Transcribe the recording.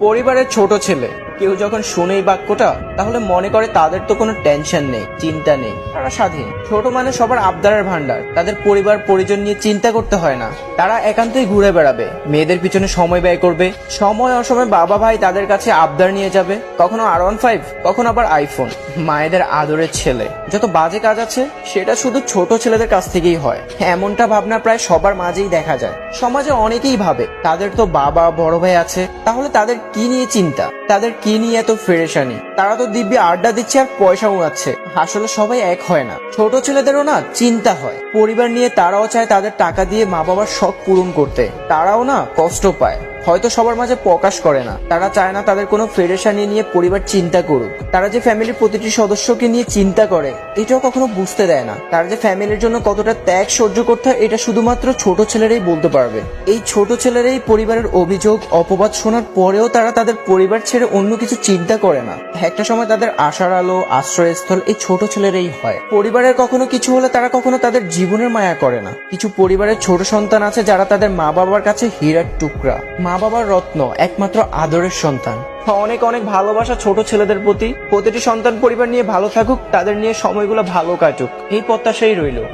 পরিবারের ছোট ছেলে। কেউ যখন শুনে এই বাক্যটা, তাহলে মনে করে তাদের তো কোনো টেনশন নেই, চিন্তা নেই। তারা স্বাধীন। ছোট মানে সবার আবদারের ভান্ডার তাদের পরিবার, পরিজন নিয়ে চিন্তা করতে হয় না। তারা একান্তই ঘুরে বেড়াবে। মেয়েদের পিছনে সময় ব্যয় করবে। সময় অসময় বাবা ভাই তাদের কাছে আবদার নিয়ে যাবে। কখনো আর ওয়ান ফাইভ, কখনো আবার আইফোন। মায়েদের আদরের ছেলে। যত বাজে কাজ আছে, সেটা শুধু ছোট ছেলেদের কাছ থেকেই হয়। এমনটা ভাবনা প্রায় সবার মাঝেই দেখা যায়। সমাজে অনেকেই ভাবে, তাদের তো বাবা, বড় ভাই আছে, তাহলে তাদের কি নিয়ে চিন্তা? তাদের কি নিয়ে এত ফেরেশানি? তারা তো দিব্যি আড্ডা দিচ্ছে আর পয়সা উড়াচ্ছে। আসলে সবাই এক হয় না। ছোট ছেলেদেরও না চিন্তা হয়। পরিবার নিয়ে তারাও চায় তাদের টাকা দিয়ে মা বাবার শখ পূরণ করতে। তারাও না কষ্ট পায়। হয়তো সবার মাঝে প্রকাশ করে না। তারা চায় না তাদের কোনো ফেরেশানি নিয়ে পরিবার চিন্তা করুক। তারা যে ফ্যামিলির প্রতিটি সদস্যকে নিয়ে চিন্তা করে, এটাও কখনো বুঝতে দেয় না। তারা যে ফ্যামিলির জন্য কতটা ত্যাগ সহ্য করতে হয়, এটা শুধুমাত্র ছোট ছেলেরাই বলতে পারবে। এই ছোট ছেলেরাই পরিবারের অভিযোগ, অপবাদ শোনার পরেও তারা তাদের পরিবার ছেড়ে অন্য কিছু চিন্তা করে না। একটা সময় তাদের আশার আলো, আশ্রয়স্থল এই ছোট ছেলেরাই হয়। পরিবারের কখনো কিছু হলে তারা কখনো তাদের জীবনের মায়া করে না। কিছু পরিবারের ছোট সন্তান আছে যারা তাদের মা বাবার কাছে হীরার টুকরা। মা বাবার রত্ন একমাত্র আদরের সন্তান। অনেক অনেক ভালোবাসা ছোট ছেলেদের প্রতি। প্রতিটি সন্তান পরিবার নিয়ে ভালো থাকুক, তাদের নিয়ে সময়গুলো ভালো কাটুক। এই প্রত্যাশাই রইল।